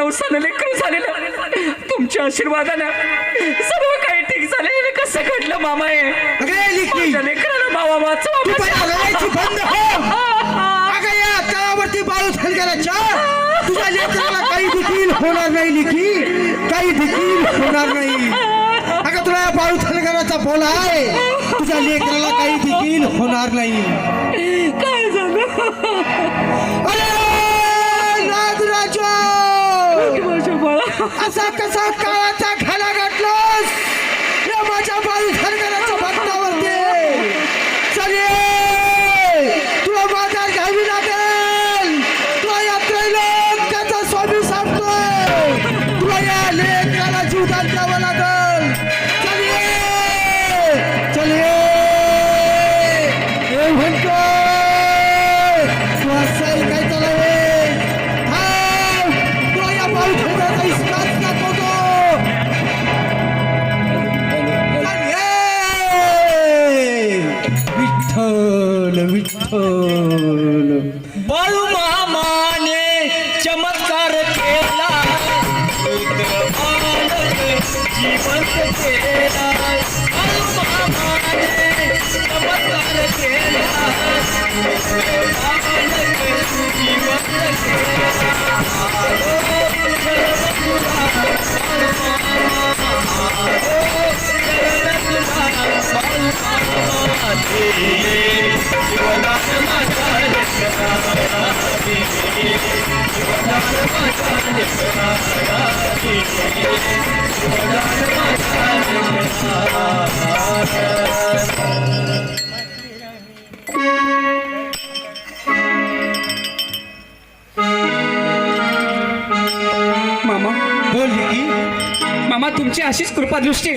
पावसानं लेकरू झालेलं तुमच्या आशीर्वादानं सर्व काही ठीक झालेलं कसं घडलं मामा हे माझ्या लेकराला मावा वाचवा तू माझ्या. पण रडायची बंद हो. अगं या तळावरती बाळू थलगराच्या तुझ्या लेकराला काही देखील होणार नाही लिखी. काही देखील होणार नाही. अगं तुला या बाळू थलगराचा बोला आहे तुझ्या लेकराला काही देखील होणार नाही. काय झालं? बाळा असा विठ्ठल विठ्ठल. बाळू मामाने चमत्कार केला जिवंत केला बाळू मामाने चमत्कार केला जिवंत केला. मामा बोल की. मामा तुमची अशीच कृपादृष्टी.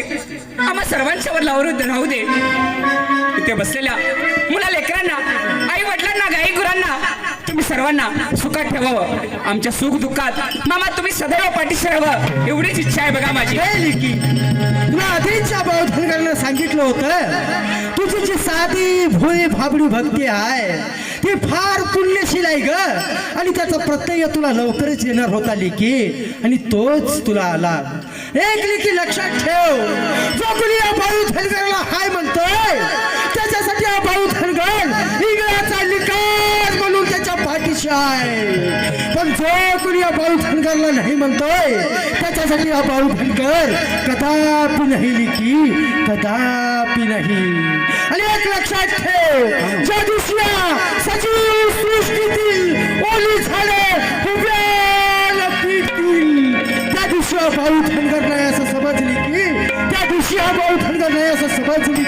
आम्हा सर्वांच्यावर लावून राहू दे. इथे बसलेल्या मुला लेकरांना सर्वांना सुखात ठेवावं. आमच्या सुख दुःखात. मामा तुम्ही सदैव पाठीशी राहावं. एवढीच इच्छा आहे बघा माझी. तुला आधीच्या बौद्धनगरनं सांगितलं होतं तुझी जी साधी भोळी भाबडी भक्ती आहे ती फार पुण्यशील आहे ग. आणि त्याचा प्रत्यय तुला लवकरच येणार होता लेकी. आणि तोच तुला आला. एक लेखी लक्षात ठेव. जो कुणी या बाळू धनगरला हाय म्हणतो आहे पण जो कुणी या बाळू नाही म्हणतोय त्याच्यासाठी हा बाळू धनगर कदापि नाही लिखी कदापि नाही. आणि एक लक्षात ठेव ज्या दिवशी सजीव सृष्टीतील ओली झाडे त्या दिवशी हा बाळू नाही असं समजली की त्या दिवशी हा बाळू धनगर नाही असं समजली